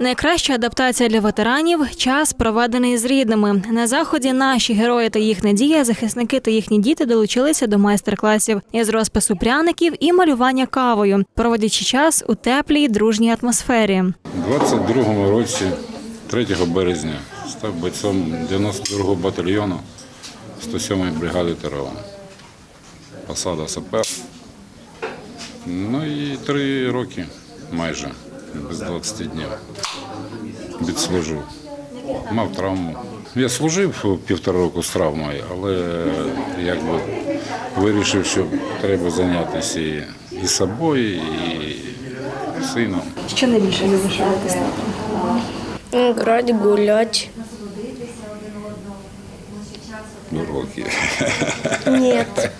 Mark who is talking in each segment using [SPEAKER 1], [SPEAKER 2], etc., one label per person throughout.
[SPEAKER 1] Найкраща адаптація для ветеранів час проведений з рідними. На заході наші герої та їх надія, захисники та їхні діти долучилися до майстер-класів із розпису пряників і малювання кавою, проводячи час у теплій дружній атмосфері.
[SPEAKER 2] У 22-му році, 3 березня, став бойцом 92-го батальйону 107-ї бригади ТРО. Посада сапер. Ну і три роки майже, без 20 днів. Відслужив. Мав травму. Я служив півтора року з травмою, але якби вирішив, що треба зайнятися і, і собою, і сином.
[SPEAKER 1] Що найбільше любиш робити?
[SPEAKER 3] Играть, гулять.
[SPEAKER 2] Уроки.
[SPEAKER 3] Нет.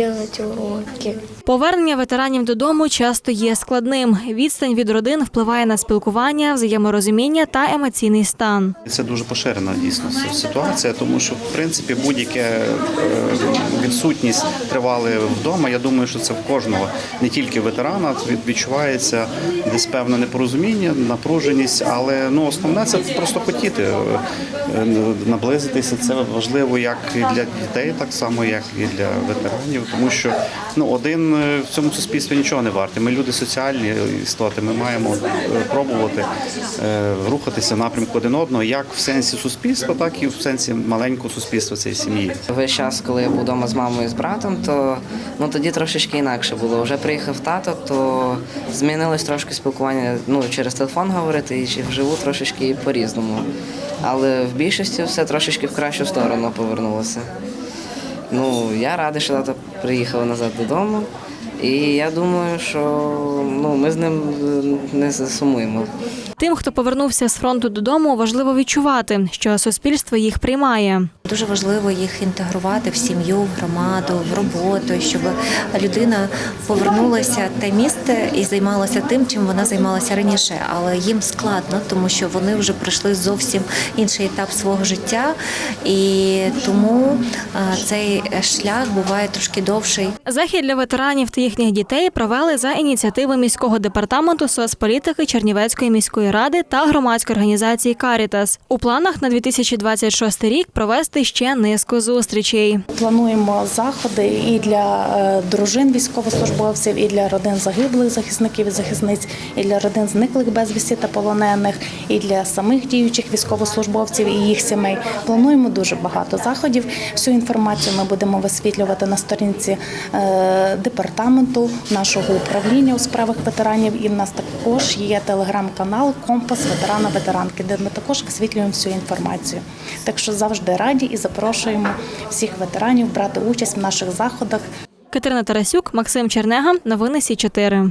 [SPEAKER 3] Делать уроки.
[SPEAKER 1] Повернення ветеранів додому часто є складним. Відстань від родин впливає на спілкування, взаєморозуміння та емоційний стан.
[SPEAKER 4] Це дуже поширена дійсно ситуація, тому що в принципі будь-яка е, відсутність тривали вдома. Я думаю, що це в кожного, не тільки ветерана, відчувається десь певне непорозуміння, напруженість, але ну основне це просто хотіти е, наблизитися. Це важливо як і для дітей, так само як і для ветеранів, тому що ну один е, в цьому суспільстві нічого не варті. Ми люди соціальні істоти. Ми маємо е, пробувати рухатися в напрямку один одного, як в сенсі суспільства, так і в сенсі маленького суспільства цієї сім'ї.
[SPEAKER 5] Весь час, коли я був вдома з мамою з братом, то ну тоді трошечки інакше було. Вже приїхав тато, то змінилось трошки спілкування. Ну через телефон говорити і вживу трошечки по-різному. Але в більшості все трошечки в кращу сторону повернулося. Ну я радий, що тато приїхав назад додому. І я думаю, що ну, ми з ним е, не засумуємо.
[SPEAKER 1] Тим, хто повернувся з фронту додому, важливо відчувати, що суспільство їх приймає.
[SPEAKER 6] Дуже важливо їх інтегрувати в сім'ю, в громаду, в роботу, щоб людина повернулася те місце і займалася тим, чим вона займалася раніше. Але їм складно, тому що вони вже пройшли зовсім інший етап свого життя, і тому е, цей шлях буває трошки довший.
[SPEAKER 1] Захід для ветеранів та їхніх дітей провели за ініціативи міського департаменту соцполітики Чернівецької міської ради та громадської організації Карітас. У планах на 2026 рік провести ще низку зустрічей.
[SPEAKER 7] Плануємо заходи і для е, дружин військовослужбовців, і для родин загиблих захисників і захисниць, і для родин зниклих безвісті та полонених, і для самих діючих військовослужбовців і їх сімей. Плануємо дуже багато заходів. Всю інформацію ми будемо висвітлювати на сторінці е, департаменту нашого управління у справах ветеранів. І в нас також є телеграм-канал Компас ветерана ветеранки, де ми також висвітлюємо всю інформацію. Так що завжди раді і запрошуємо всіх ветеранів брати участь в наших заходах.
[SPEAKER 1] Катерина Тарасюк, Максим Чернега. Новини Сі 4